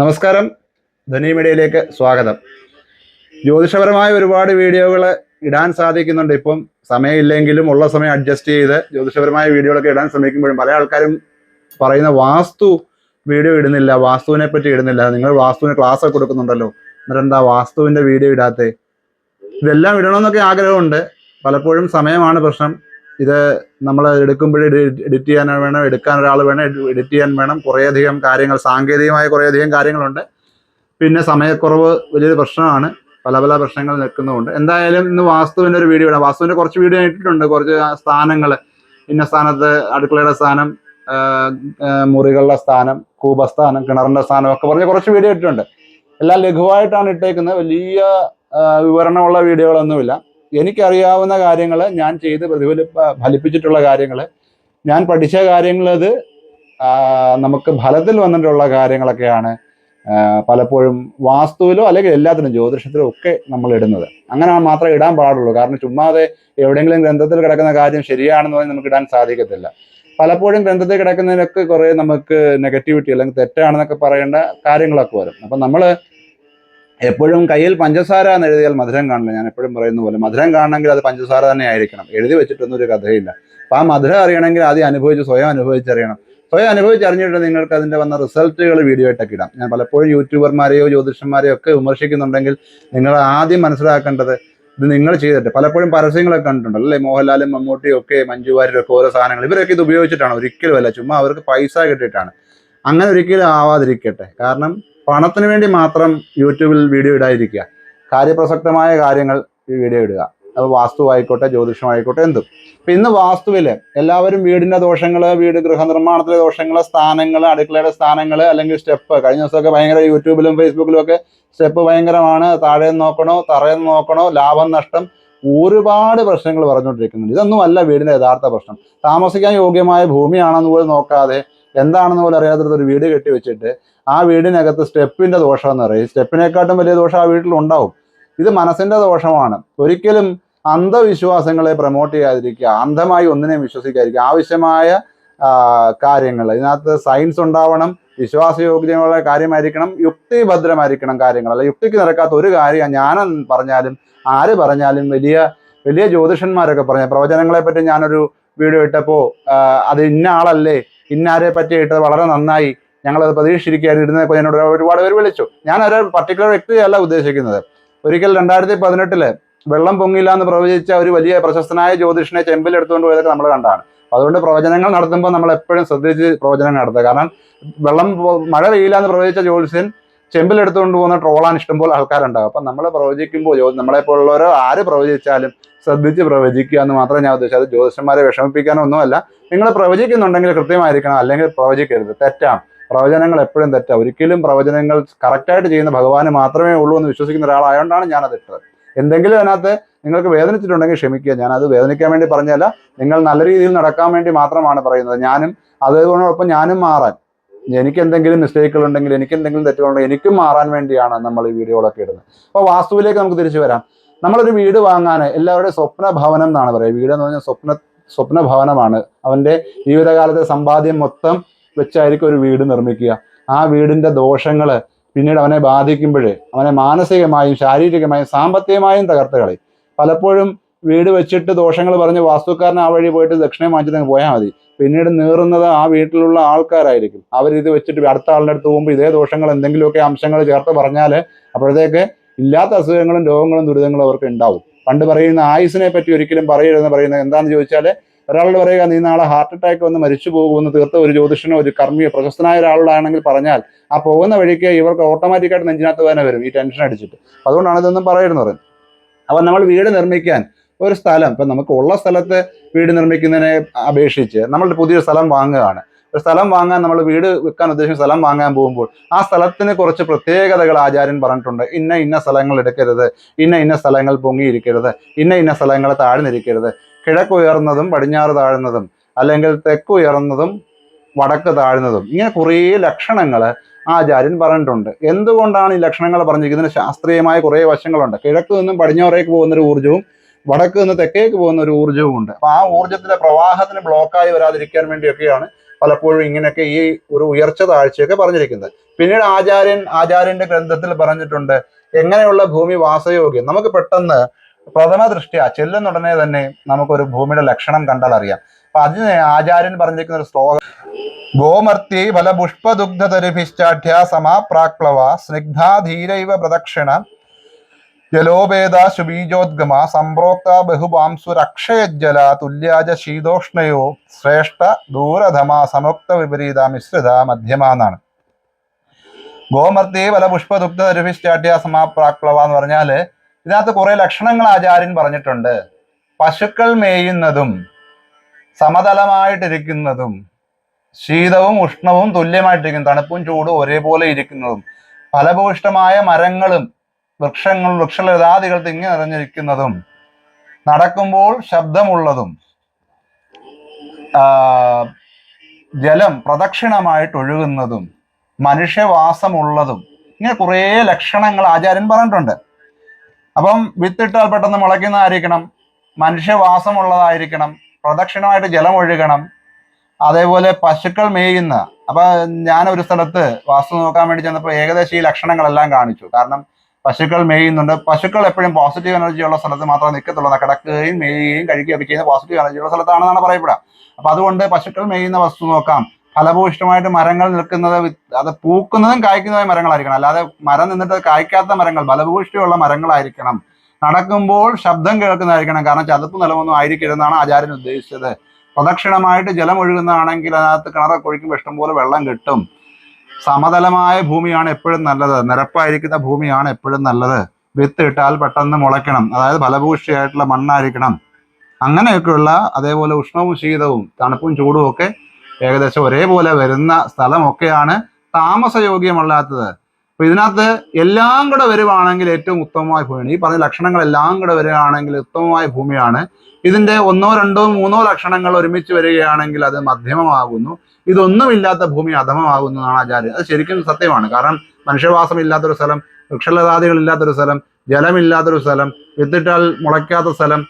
നമസ്കാരം. ധനി മീഡിയയിലേക്ക് സ്വാഗതം. ജ്യോതിഷപരമായ ഒരുപാട് വീഡിയോകൾ ഇടാൻ സാധിക്കുന്നുണ്ട്. ഇപ്പം സമയമില്ലെങ്കിലും ഉള്ള സമയം അഡ്ജസ്റ്റ് ചെയ്ത് ജ്യോതിഷപരമായ വീഡിയോകളൊക്കെ ഇടാൻ ശ്രമിക്കുമ്പോഴും പല ആൾക്കാരും പറയുന്ന വാസ്തു വീഡിയോ ഇടുന്നില്ല വാസ്തുവിനെ പറ്റി ഇടുന്നില്ല. നിങ്ങൾ വാസ്തുവിന് ക്ലാസ് ഒക്കെ കൊടുക്കുന്നുണ്ടല്ലോ. എന്നിട്ട് എന്താ വാസ്തുവിന്റെ വീഡിയോ ഇടാത്തേ? ഇതെല്ലാം ഇടണമെന്നൊക്കെ ആഗ്രഹമുണ്ട്. പലപ്പോഴും സമയമാണ് പ്രശ്നം. ഇത് നമ്മൾ എടുക്കുമ്പോഴേ എഡിറ്റ് ചെയ്യാൻ വേണം എടുക്കാൻ ഒരാൾ വേണം എഡിറ്റ് ചെയ്യാൻ വേണം. കുറേയധികം കാര്യങ്ങൾ സാങ്കേതികമായ കുറേയധികം കാര്യങ്ങളുണ്ട്. പിന്നെ സമയക്കുറവ് വലിയൊരു പ്രശ്നമാണ്. പല പല പ്രശ്നങ്ങൾ നിൽക്കുന്നതുകൊണ്ട് എന്തായാലും ഇന്ന് വാസ്തുവിന്റെ ഒരു വീഡിയോ ഇടാം വാസ്തുവിന്റെ കുറച്ച് വീഡിയോ ഇട്ടിട്ടുണ്ട്. കുറച്ച് സ്ഥാനങ്ങൾ ഇന്ന സ്ഥാനത്ത് അടുക്കളയുടെ സ്ഥാനം മുറികളുടെ സ്ഥാനം കൂപസ്ഥാനം കിണറിന്റെ സ്ഥാനം ഒക്കെ പറഞ്ഞ് കുറച്ച് വീഡിയോ ഇട്ടിട്ടുണ്ട്. എല്ലാം ലഘുവായിട്ടാണ് ഇട്ടേക്കുന്നത്. വലിയ വിവരണമുള്ള വീഡിയോകളൊന്നുമില്ല എനിക്കറിയാവുന്ന കാര്യങ്ങൾ ഞാൻ ചെയ്ത് പ്രതിഫലി ഫലിപ്പിച്ചിട്ടുള്ള കാര്യങ്ങൾ ഞാൻ പഠിച്ച കാര്യങ്ങളത് നമുക്ക് ഫലത്തിൽ വന്നിട്ടുള്ള കാര്യങ്ങളൊക്കെയാണ് പലപ്പോഴും വാസ്തുവിലോ അല്ലെങ്കിൽ എല്ലാത്തിനും ജ്യോതിഷത്തിലോ ഒക്കെ നമ്മൾ ഇടുന്നത് അങ്ങനെ മാത്രമേ ഇടാൻ പാടുള്ളൂ. കാരണം ചുമ്മാതെ എവിടെയെങ്കിലും ഗ്രന്ഥത്തിൽ കിടക്കുന്ന കാര്യം ശരിയാണെന്ന് പറഞ്ഞാൽ നമുക്ക് ഇടാൻ സാധിക്കത്തില്ല. പലപ്പോഴും ഗ്രന്ഥത്തിൽ കിടക്കുന്നതിനൊക്കെ കുറേ നമുക്ക് നെഗറ്റിവിറ്റി അല്ലെങ്കിൽ തെറ്റാണെന്നൊക്കെ പറയേണ്ട കാര്യങ്ങളൊക്കെ വരും. അപ്പം നമ്മൾ എപ്പോഴും കയ്യിൽ പഞ്ചസാര എന്ന് എഴുതിയാൽ മധുരം കാണില്ല ഞാൻ എപ്പോഴും പറയുന്ന പോലെ മധുരം കാണണമെങ്കിൽ അത് പഞ്ചസാര തന്നെ ആയിരിക്കണം. എഴുതി വെച്ചിട്ടൊന്നും ഒരു കഥയില്ല. അപ്പം ആ മധുരം അറിയണമെങ്കിൽ ആദ്യം അനുഭവിച്ച് സ്വയം അനുഭവിച്ചറിയണം. സ്വയം അനുഭവിച്ചറിഞ്ഞിട്ട് നിങ്ങൾക്ക് അതിന്റെ വന്ന റിസൾട്ടുകൾ വീഡിയോ ആയിട്ടൊക്കെ ഇടാം. ഞാൻ പലപ്പോഴും യൂട്യൂബർമാരെയോ ജ്യോതിഷന്മാരെയോ ഒക്കെ വിമർശിക്കുന്നുണ്ടെങ്കിൽ നിങ്ങൾ ആദ്യം മനസ്സിലാക്കേണ്ടത് ഇത് നിങ്ങൾ ചെയ്തിട്ട് പലപ്പോഴും പരസ്യങ്ങളൊക്കെ കണ്ടിട്ടുണ്ട്. അല്ലേ? മോഹൻലാലും മമ്മൂട്ടിയും ഒക്കെ മഞ്ജു വാര്യരും ഓരോ സാധനങ്ങൾ ഇവരൊക്കെ ഇത് ഉപയോഗിച്ചിട്ടാണ്? ഒരിക്കലും അല്ല. ചുമ്മാ അവർക്ക് പൈസ കിട്ടിയിട്ടാണ്. അങ്ങനെ ഒരിക്കലും ആവാതിരിക്കട്ടെ. കാരണം പണത്തിന് വേണ്ടി മാത്രം യൂട്യൂബിൽ വീഡിയോ ഇടാതിരിക്കുക. കാര്യപ്രസക്തമായ കാര്യങ്ങൾ ഈ വീഡിയോ ഇടുക. അത് വാസ്തു ആയിക്കോട്ടെ ജ്യോതിഷമായിക്കോട്ടെ എന്തും. ഇപ്പൊ ഇന്ന് വാസ്തുവിൽ എല്ലാവരും വീടിന്റെ ദോഷങ്ങൾ വീട് ഗൃഹനിർമ്മാണത്തിലെ ദോഷങ്ങൾ സ്ഥാനങ്ങൾ അടുക്കളയുടെ സ്ഥാനങ്ങൾ അല്ലെങ്കിൽ സ്റ്റെപ്പ് കഴിഞ്ഞ ദിവസമൊക്കെ ഭയങ്കര യൂട്യൂബിലും ഫേസ്ബുക്കിലും ഒക്കെ സ്റ്റെപ്പ് ഭയങ്കരമാണ്. താഴെ നോക്കണോ തറയിൽ നോക്കണോ ലാഭം നഷ്ടം ഒരുപാട് പ്രശ്നങ്ങൾ പറഞ്ഞുകൊണ്ടിരിക്കുന്നുണ്ട്. ഇതൊന്നും അല്ല വീടിന്റെ യഥാർത്ഥ പ്രശ്നം. താമസിക്കാൻ യോഗ്യമായ ഭൂമിയാണെന്ന് പോലും നോക്കാതെ എന്താണെന്ന് പോലും അറിയാത്ത ഒരു വീട് കെട്ടി വെച്ചിട്ട് ആ വീടിനകത്ത് സ്റ്റെപ്പിന്റെ ദോഷം എന്ന് പറയും സ്റ്റെപ്പിനെക്കാട്ടും വലിയ ദോഷം ആ വീട്ടിൽ ഉണ്ടാവും. ഇത് മനസ്സിന്റെ ദോഷമാണ്. ഒരിക്കലും അന്ധവിശ്വാസങ്ങളെ പ്രൊമോട്ട് ചെയ്യാതിരിക്കുക അന്ധമായി ഒന്നിനെയും വിശ്വസിക്കാതിരിക്കുക ആവശ്യമായ കാര്യങ്ങൾ. ഇതിനകത്ത് സയൻസ് ഉണ്ടാവണം വിശ്വാസയോഗ്യമായ കാര്യമായിരിക്കണം യുക്തിഭദ്രമായിരിക്കണം കാര്യങ്ങൾ. അല്ല യുക്തിക്ക് നിരക്കാത്ത ഒരു കാര്യം ഞാൻ പറഞ്ഞാലും ആര് പറഞ്ഞാലും വലിയ വലിയ ജ്യോതിഷന്മാരൊക്കെ പറഞ്ഞ പ്രവചനങ്ങളെ പറ്റി ഞാനൊരു വീഡിയോ ഇട്ടപ്പോൾ അത് ഇന്ന ആളല്ലേ ഇന്നാരെ പറ്റിയിട്ട് വളരെ നന്നായി. ഞങ്ങളത് പ്രതീക്ഷിച്ചിരിക്കുകയായിരുന്നു. ഇരുന്നപ്പോൾ എന്നോട് ഒരുപാട് പേര് വിളിച്ചു. ഞാൻ ഒരു പർട്ടിക്കുലർ വ്യക്തിയല്ല ഉദ്ദേശിക്കുന്നത്. ഒരിക്കൽ രണ്ടായിരത്തി പതിനെട്ടിൽ വെള്ളം പൊങ്ങില്ല എന്ന് പ്രവചിച്ച ഒരു വലിയ പ്രശസ്തനായ ജ്യോതിഷനെ ചെമ്പിലെടുത്തുകൊണ്ട് പോയതൊക്കെ നമ്മൾ കണ്ടാണ്. അതുകൊണ്ട് പ്രവചനങ്ങൾ നടത്തുമ്പോൾ നമ്മൾ എപ്പോഴും ശ്രദ്ധിച്ച് പ്രവചനങ്ങൾ നടത്തുക. കാരണം വെള്ളം മഴ പെയ്യില്ല എന്ന് പ്രവചിച്ച ജ്യോതിഷൻ ചെമ്പിലെടുത്തുകൊണ്ട് പോകുന്ന ട്രോളാൻ ഇഷ്ടംപോലെ ആൾക്കാരുണ്ടാകും അപ്പം നമ്മൾ പ്രവചിക്കുമ്പോൾ നമ്മളെപ്പോലുള്ളവരോ ആര് പ്രവചിച്ചാലും ശ്രദ്ധിച്ച് പ്രവചിക്കുക എന്ന് മാത്രമേ ഞാൻ ഉദ്ദേശിച്ചത്. അത് ജ്യോതിഷന്മാരെ വിഷമിപ്പിക്കാനോ ഒന്നുമല്ല. നിങ്ങൾ പ്രവചിക്കുന്നുണ്ടെങ്കിൽ കൃത്യമായിരിക്കണം. അല്ലെങ്കിൽ പ്രവചിക്കരുത്. തെറ്റാണ്. പ്രവചനങ്ങൾ എപ്പോഴും തെറ്റാണ് ഒരിക്കലും പ്രവചനങ്ങൾ കറക്റ്റായിട്ട് ചെയ്യുന്ന ഭഗവാന് മാത്രമേ ഉള്ളൂ എന്ന് വിശ്വസിക്കുന്ന ഒരാളായതുകൊണ്ടാണ് ഞാനത് ഇട്ടത്. എന്തെങ്കിലും അതിനകത്ത് നിങ്ങൾക്ക് വേദനിച്ചിട്ടുണ്ടെങ്കിൽ ക്ഷമിക്കുക. ഞാൻ അത് വേദനിക്കാൻ വേണ്ടി പറഞ്ഞല്ല നിങ്ങൾ നല്ല രീതിയിൽ നടക്കാൻ വേണ്ടി മാത്രമാണ് പറയുന്നത്. ഞാനും അതോടൊപ്പം ഞാനും മാറാൻ. എനിക്ക് എന്തെങ്കിലും മിസ്റ്റേക്കുകൾ ഉണ്ടെങ്കിൽ എനിക്ക് എന്തെങ്കിലും തെറ്റുകളുണ്ടെങ്കിൽ എനിക്കും മാറാൻ വേണ്ടിയാണ് നമ്മൾ ഈ വീഡിയോകളൊക്കെ ഇടുന്നത്. അപ്പോൾ വാസ്തുവിലേക്ക് നമുക്ക് തിരിച്ചു വരാം. നമ്മളൊരു വീട് വാങ്ങാൻ എല്ലാവരുടെയും സ്വപ്ന ഭവനം എന്നാണ് പറയുക. വീട് എന്ന് പറഞ്ഞാൽ സ്വപ്ന സ്വപ്ന ഭവനമാണ്. അവന്റെ ജീവിതകാലത്തെ സമ്പാദ്യം മൊത്തം വെച്ചായിരിക്കും ഒരു വീട് നിർമ്മിക്കുക. ആ വീടിന്റെ ദോഷങ്ങൾ പിന്നീട് അവനെ ബാധിക്കുമ്പോൾ അവനെ മാനസികമായും ശാരീരികമായും സാമ്പത്തികമായും തകർത്ത് കളി പലപ്പോഴും വീട് വെച്ചിട്ട് ദോഷങ്ങൾ പറഞ്ഞ് വാസ്തുക്കാരൻ ആ വഴി പോയിട്ട് ദക്ഷിണയും വാങ്ങിച്ചിട്ട് പോയാൽ മതി. പിന്നീട് നീറുന്നത് ആ വീട്ടിലുള്ള ആൾക്കാരായിരിക്കും. അവരിത് വെച്ചിട്ട് അടുത്ത ആളുടെ അടുത്ത് പോകുമ്പോൾ ഇതേ ദോഷങ്ങൾ എന്തെങ്കിലുമൊക്കെ അംശങ്ങൾ ചേർത്ത് പറഞ്ഞാൽ അപ്പോഴത്തേക്ക് ഇല്ലാത്ത അസുഖങ്ങളും രോഗങ്ങളും ദുരിതങ്ങളും അവർക്ക് ഉണ്ടാവും. പണ്ട് പറയുന്ന ആയുസിനെ പറ്റി ഒരിക്കലും പറയരുതെന്ന് പറയുന്നത് എന്താണെന്ന് ചോദിച്ചാൽ ഒരാളോട് പറയുക നീ നാളെ ഹാർട്ട് അറ്റാക്ക് വന്ന് മരിച്ചു പോകുമെന്ന് തീർത്ത ഒരു ജ്യോതിഷനോ ഒരു കർമ്മിയോ പ്രശസ്തനായ ഒരാളോടാണെങ്കിൽ പറഞ്ഞാൽ ആ പോകുന്ന വഴിക്ക് ഇവർക്ക് ഓട്ടോമാറ്റിക്കായിട്ട് നെഞ്ചിനകത്ത് തന്നെ വരും ഈ ടെൻഷൻ അടിച്ചിട്ട്. അതുകൊണ്ടാണ് ഇതൊന്നും പറയുന്നത്. അപ്പം നമ്മൾ വീട് നിർമ്മിക്കാൻ ഒരു സ്ഥലം ഇപ്പം നമുക്ക് ഉള്ള സ്ഥലത്ത് വീട് നിർമ്മിക്കുന്നതിനെ അപേക്ഷിച്ച് നമ്മൾ പുതിയ സ്ഥലം വാങ്ങുകയാണ്. ഒരു സ്ഥലം വാങ്ങാൻ നമ്മൾ വീട് വെക്കാൻ ഉദ്ദേശിക്കുന്ന സ്ഥലം വാങ്ങാൻ പോകുമ്പോൾ ആ സ്ഥലത്തിന് കുറച്ച് പ്രത്യേകതകൾ ആചാര്യൻ പറഞ്ഞിട്ടുണ്ട്. ഇന്ന ഇന്ന സ്ഥലങ്ങൾ എടുക്കരുത്. ഇന്ന ഇന്ന സ്ഥലങ്ങൾ പൊങ്ങിയിരിക്കരുത്. ഇന്ന ഇന്ന സ്ഥലങ്ങൾ താഴ്ന്നിരിക്കരുത്. കിഴക്ക് ഉയർന്നതും പടിഞ്ഞാറ് താഴ്ന്നതും അല്ലെങ്കിൽ തെക്ക് ഉയർന്നതും വടക്ക് താഴ്ന്നതും ഇങ്ങനെ കുറേ ലക്ഷണങ്ങൾ ആചാര്യൻ പറഞ്ഞിട്ടുണ്ട്. എന്തുകൊണ്ടാണ് ഈ ലക്ഷണങ്ങൾ പറഞ്ഞിരിക്കുന്നത്? ശാസ്ത്രീയമായ കുറേ വശങ്ങളുണ്ട്. കിഴക്ക് നിന്നും പടിഞ്ഞാറേക്ക് പോകുന്ന ഒരു ഊർജവും വടക്ക് നിന്ന് തെക്കേക്ക് പോകുന്ന ഒരു ഊർജവും ഉണ്ട്. അപ്പൊ ആ ഊർജത്തിന്റെ പ്രവാഹത്തിന് ബ്ലോക്കായി വരാതിരിക്കാൻ വേണ്ടിയൊക്കെയാണ് പലപ്പോഴും ഇങ്ങനെയൊക്കെ ഈ ഒരു ഉയർച്ച താഴ്ചയൊക്കെ പറഞ്ഞിരിക്കുന്നത്. പിന്നീട് ആചാര്യൻ ആചാര്യന്റെ ഗ്രന്ഥത്തിൽ പറഞ്ഞിട്ടുണ്ട് എങ്ങനെയുള്ള ഭൂമി വാസയോഗ്യം? നമുക്ക് പെട്ടെന്ന് പ്രഥമ ദൃഷ്ടിയ ചെല്ലുന്നുടനെ തന്നെ നമുക്കൊരു ഭൂമിയുടെ ലക്ഷണം കണ്ടാൽ അറിയാം. അപ്പൊ അതിന് ആചാര്യൻ പറഞ്ഞിരിക്കുന്ന ഒരു ശ്ലോകം ഗോമർത്തി ഫലപുഷ്പദുഗ്ധതരിഭിശ്ചാഠ്യ സമാപ്രാക്ലവ സ്നിഗ്ധാധീരൈവ പ്രദക്ഷിണ ജലോപേത ശുബീജോദ്ഗമ സംപ്രോക്ത ബഹുപാംസുരക്ഷയജ്ജല തുല്യാജ ശീതോഷ്ണയോ ശ്രേഷ്ഠ ദൂരധമ സമുക്ത വിപരീത മിശ്രിത മധ്യമ എന്നാണ്. ഗോമർത്തി ഫലപുഷ്പദുഗ്ധ തരിഭിശ്ചാഠ്യ സമാപ്രാക്ലവ എന്ന് പറഞ്ഞാൽ ഇതിനകത്ത് കുറെ ലക്ഷണങ്ങൾ ആചാര്യൻ പറഞ്ഞിട്ടുണ്ട്. പശുക്കൾ മേയുന്നതും സമതലമായിട്ടിരിക്കുന്നതും ശീതവും ഉഷ്ണവും തുല്യമായിട്ടിരിക്കുന്നതും തണുപ്പും ചൂടും ഒരേപോലെ ഇരിക്കുന്നതും ഫലഭൂഷ്ടമായ മരങ്ങളും വൃക്ഷങ്ങളും വൃക്ഷലതാദികൾ തിങ്ങി നിറഞ്ഞിരിക്കുന്നതും നടക്കുമ്പോൾ ശബ്ദമുള്ളതും ജലം പ്രദക്ഷിണമായിട്ട് ഒഴുകുന്നതും മനുഷ്യവാസമുള്ളതും ഇങ്ങനെ കുറേ ലക്ഷണങ്ങൾ ആചാര്യൻ പറഞ്ഞിട്ടുണ്ട്. അപ്പം വിത്തിട്ടാൽ പെട്ടെന്ന് മുളയ്ക്കുന്നതായിരിക്കണം മനുഷ്യവാസമുള്ളതായിരിക്കണം പ്രദക്ഷിണമായിട്ട് ജലം ഒഴുകണം. അതേപോലെ പശുക്കൾ മേയുന്ന അപ്പൊ ഞാൻ ഒരു സ്ഥലത്ത് വാസ്തു നോക്കാൻ വേണ്ടി ചെന്നപ്പോൾ ഏകദേശം ഈ ലക്ഷണങ്ങളെല്ലാം കാണിച്ചു. കാരണം പശുക്കൾ മേയുന്നുണ്ട്. പശുക്കൾ എപ്പോഴും പോസിറ്റീവ് എനർജി ഉള്ള സ്ഥലത്ത് മാത്രമേ നിൽക്കത്തുള്ളൂ. കിടക്കുകയും മേയുകയും കഴിക്കുകയൊക്കെ ചെയ്യുന്ന പോസിറ്റീവ് എനർജി ഉള്ള സ്ഥലത്താണെന്നാണ് പറയപ്പെടുക. അപ്പൊ അതുകൊണ്ട് പശുക്കൾ മേയുന്ന വസ്തു നോക്കാം. ഫലഭൂഷ്ടമായിട്ട് മരങ്ങൾ നിൽക്കുന്നത് അത് പൂക്കുന്നതും കായ്ക്കുന്നതുമായ മരങ്ങളായിരിക്കണം. അല്ലാതെ മരം നിന്നിട്ട് കായ്ക്കാത്ത മരങ്ങൾ ഫലഭൂഷ്ടിയുള്ള മരങ്ങളായിരിക്കണം. നടക്കുമ്പോൾ ശബ്ദം കേൾക്കുന്നതായിരിക്കണം. കാരണം ചതുപ്പ് നിലമൊന്നും ആയിരിക്കരുതെന്നാണ് ആചാര്യൻ ഉദ്ദേശിച്ചത്. പ്രദക്ഷിണമായിട്ട് ജലം ഒഴുകുന്നതാണെങ്കിൽ അതിനകത്ത് കിണറൊക്കെ ഒഴിക്കുമ്പോൾ ഇഷ്ടംപോലെ വെള്ളം കിട്ടും. സമതലമായ ഭൂമിയാണ് എപ്പോഴും നല്ലത്. നിരപ്പായിരിക്കുന്ന ഭൂമിയാണ് എപ്പോഴും നല്ലത്. വിത്ത് ഇട്ടാൽ പെട്ടെന്ന് മുളയ്ക്കണം. അതായത് ഫലഭൂഷ്ടിയായിട്ടുള്ള മണ്ണായിരിക്കണം. അങ്ങനെയൊക്കെയുള്ള അതേപോലെ ഉഷ്ണവും ശീതവും തണുപ്പും ചൂടും ഒക്കെ ഏകദേശം ഒരേപോലെ വരുന്ന സ്ഥലമൊക്കെയാണ് താമസയോഗ്യമല്ലാത്തത്. അപ്പൊ ഇതിനകത്ത് എല്ലാം കൂടെ വരുവാണെങ്കിൽ ഏറ്റവും ഉത്തമമായ ഭൂമിയാണ്. ഈ പറഞ്ഞ ലക്ഷണങ്ങളെല്ലാം കൂടെ വരികയാണെങ്കിൽ ഉത്തമമായ ഭൂമിയാണ് ഇതിന്റെ ഒന്നോ രണ്ടോ മൂന്നോ ലക്ഷണങ്ങൾ ഒരുമിച്ച് വരികയാണെങ്കിൽ അത് മധ്യമമാകുന്നു. ഇതൊന്നുമില്ലാത്ത ഭൂമി അധമമാകുന്നു എന്നാണ് ആചാര്യൻ അത് ശരിക്കും സത്യമാണ്. കാരണം മനുഷ്യവാസം ഇല്ലാത്തൊരു സ്ഥലം വൃക്ഷലതാദികൾ ഇല്ലാത്തൊരു സ്ഥലം ജലമില്ലാത്തൊരു സ്ഥലം വിത്തിട്ടാൽ മുളയ്ക്കാത്ത സ്ഥലം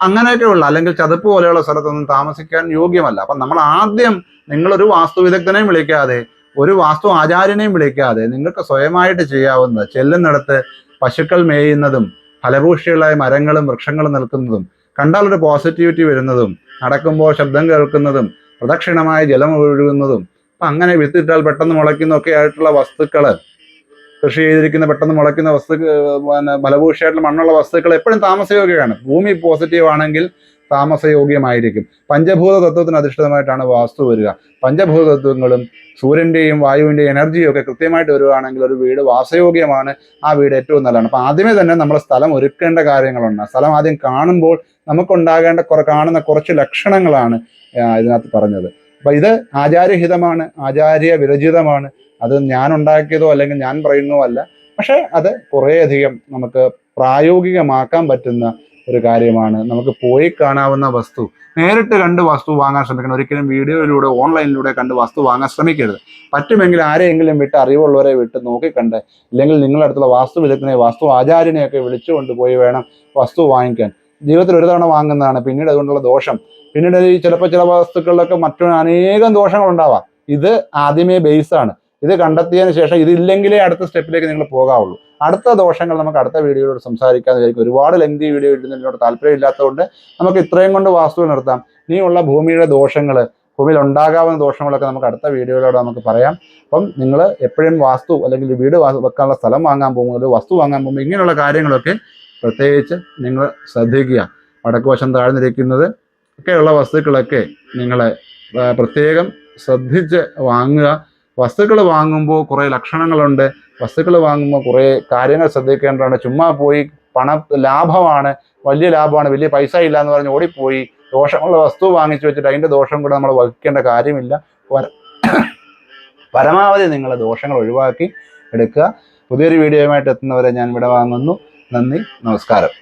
അങ്ങനെയൊക്കെയുള്ള അല്ലെങ്കിൽ ചതുപ്പ് പോലെയുള്ള സ്ഥലത്തൊന്നും താമസിക്കാൻ യോഗ്യമല്ല. അപ്പം നമ്മൾ ആദ്യം നിങ്ങളൊരു വാസ്തു വിദഗ്ധനെയും വിളിക്കാതെ ഒരു വാസ്തു ആചാര്യനെയും വിളിക്കാതെ നിങ്ങൾക്ക് സ്വയമായിട്ട് ചെയ്യാവുന്നത് ചെല്ലുന്നിടത്ത് പശുക്കൾ മേയുന്നതും ഫലഭൂഷികളായ മരങ്ങളും വൃക്ഷങ്ങളും നിൽക്കുന്നതും കണ്ടാൽ ഒരു പോസിറ്റിവിറ്റി വരുന്നതും നടക്കുമ്പോൾ ശബ്ദം കേൾക്കുന്നതും പ്രദക്ഷിണമായ ജലം ഒഴുകുന്നതും അപ്പം അങ്ങനെ വിത്തിട്ടാൽ പെട്ടെന്ന് മുളയ്ക്കുന്നൊക്കെ ആയിട്ടുള്ള വസ്തുക്കൾ കൃഷി ചെയ്തിരിക്കുന്ന പെട്ടെന്ന് മുളയ്ക്കുന്ന വസ്തു പിന്നെ ഫലഭൂഷ്ടിയായിട്ടുള്ള മണ്ണുള്ള വസ്തുക്കൾ എപ്പോഴും താമസയോഗ്യമാണ്. ഭൂമി പോസിറ്റീവ് ആണെങ്കിൽ താമസയോഗ്യമായിരിക്കും. പഞ്ചഭൂത തത്വത്തിന് അധിഷ്ഠിതമായിട്ടാണ് വാസ്തു വരിക. പഞ്ചഭൂത തത്വങ്ങളും സൂര്യന്റെയും വായുവിന്റെയും എനർജിയും ഒക്കെ കൃത്യമായിട്ട് വരുവാണെങ്കിൽ ഒരു വീട് വാസയോഗ്യമാണ്. ആ വീട് ഏറ്റവും നല്ലതാണ്. അപ്പൊ ആദ്യമേ തന്നെ നമ്മൾ സ്ഥലം ഒരുക്കേണ്ട കാര്യങ്ങളുണ്ട്. സ്ഥലം ആദ്യം കാണുമ്പോൾ നമുക്കുണ്ടാകേണ്ട കുറെ കാണുന്ന കുറച്ച് ലക്ഷണങ്ങളാണ് ഇതിനകത്ത് പറഞ്ഞത്. അപ്പൊ ഇത് ആചാര്യഹിതമാണ് ആചാര്യ വിരചിതമാണ് അത് ഞാൻ ഉണ്ടാക്കിയതോ അല്ലെങ്കിൽ ഞാൻ പറയുന്നതോ അല്ല. പക്ഷേ അത് കുറേയധികം നമുക്ക് പ്രായോഗികമാക്കാൻ പറ്റുന്ന ഒരു കാര്യമാണ്. നമുക്ക് പോയി കാണാവുന്ന വസ്തു നേരിട്ട് കണ്ട് വസ്തു വാങ്ങാൻ ശ്രമിക്കണം. ഒരിക്കലും വീഡിയോയിലൂടെ ഓൺലൈനിലൂടെ കണ്ട് വസ്തു വാങ്ങാൻ ശ്രമിക്കരുത്. പറ്റുമെങ്കിൽ ആരെയെങ്കിലും വിട്ട് അറിവുള്ളവരെ വിട്ട് നോക്കിക്കണ്ട്. ഇല്ലെങ്കിൽ നിങ്ങളുടെ അടുത്തുള്ള വാസ്തു വിദഗ്ധനെ വാസ്തു ആചാര്യനെയൊക്കെ വിളിച്ചുകൊണ്ട് പോയി വേണം വസ്തു വാങ്ങിക്കാൻ. ജീവിതത്തിൽ ഒരു തവണ വാങ്ങുന്നതാണ് പിന്നീട് അതുകൊണ്ടുള്ള ദോഷം. പിന്നീട് ഈ ചിലപ്പോൾ ചില വസ്തുക്കളിലൊക്കെ മറ്റു അനേകം ദോഷങ്ങൾ ഉണ്ടാവാം ഇത് ആദ്യമേ ബേസ് ആണ്. ഇത് കണ്ടെത്തിയതിന് ശേഷം ഇതില്ലെങ്കിലേ അടുത്ത സ്റ്റെപ്പിലേക്ക് നിങ്ങൾ പോകാവുള്ളൂ. അടുത്ത ദോഷങ്ങൾ നമുക്ക് അടുത്ത വീഡിയോയിലൂടെ സംസാരിക്കാന്ന് വിചാരിക്കും. ഒരുപാട് ലെങ്തി വീഡിയോ ഇടുന്നതിനോട് താല്പര്യമില്ലാത്തതുകൊണ്ട് നമുക്ക് ഇത്രയും കൊണ്ട് വാസ്തു നിർത്താം. ഇനിയുള്ള ഭൂമിയുടെ ദോഷങ്ങൾ ഭൂമിയിൽ ഉണ്ടാകാവുന്ന ദോഷങ്ങളൊക്കെ നമുക്ക് അടുത്ത വീഡിയോയിലൂടെ നമുക്ക് പറയാം. അപ്പം നിങ്ങൾ എപ്പോഴും വാസ്തു അല്ലെങ്കിൽ വീട് വെക്കാനുള്ള സ്ഥലം വാങ്ങാൻ പോകുമ്പോൾ വസ്തു വാങ്ങാൻ പോകുമ്പോൾ ഇങ്ങനെയുള്ള കാര്യങ്ങളൊക്കെ പ്രത്യേകിച്ച് നിങ്ങൾ ശ്രദ്ധിക്കുക. വടക്ക് വശം താഴ്ന്നിരിക്കുന്നത് ഒക്കെയുള്ള വസ്തുക്കളൊക്കെ നിങ്ങൾ പ്രത്യേകം ശ്രദ്ധിച്ച് വാങ്ങുക. വസ്തുക്കൾ വാങ്ങുമ്പോൾ കുറേ ലക്ഷണങ്ങളുണ്ട്. വസ്തുക്കൾ വാങ്ങുമ്പോൾ കുറേ കാര്യങ്ങൾ ശ്രദ്ധിക്കേണ്ടതാണ് ചുമ്മാ പോയി പണ ലാഭമാണ് വലിയ ലാഭമാണ് വലിയ പൈസ ഇല്ല എന്ന് പറഞ്ഞ് ഓടിപ്പോയി ദോഷമുള്ള വസ്തു വാങ്ങിച്ചു വെച്ചിട്ട് അതിന്റെ ദോഷം കൂടെ നമ്മൾ വഹിക്കേണ്ട കാര്യമില്ല. പരമാവധി നിങ്ങൾ ദോഷങ്ങൾ ഒഴിവാക്കി എടുക്കുക. പുതിയൊരു വീഡിയോയുമായിട്ട് എത്തുന്നവരെ ഞാൻ ഇവിടെ വാങ്ങുന്നു നന്ദി നമസ്കാരം.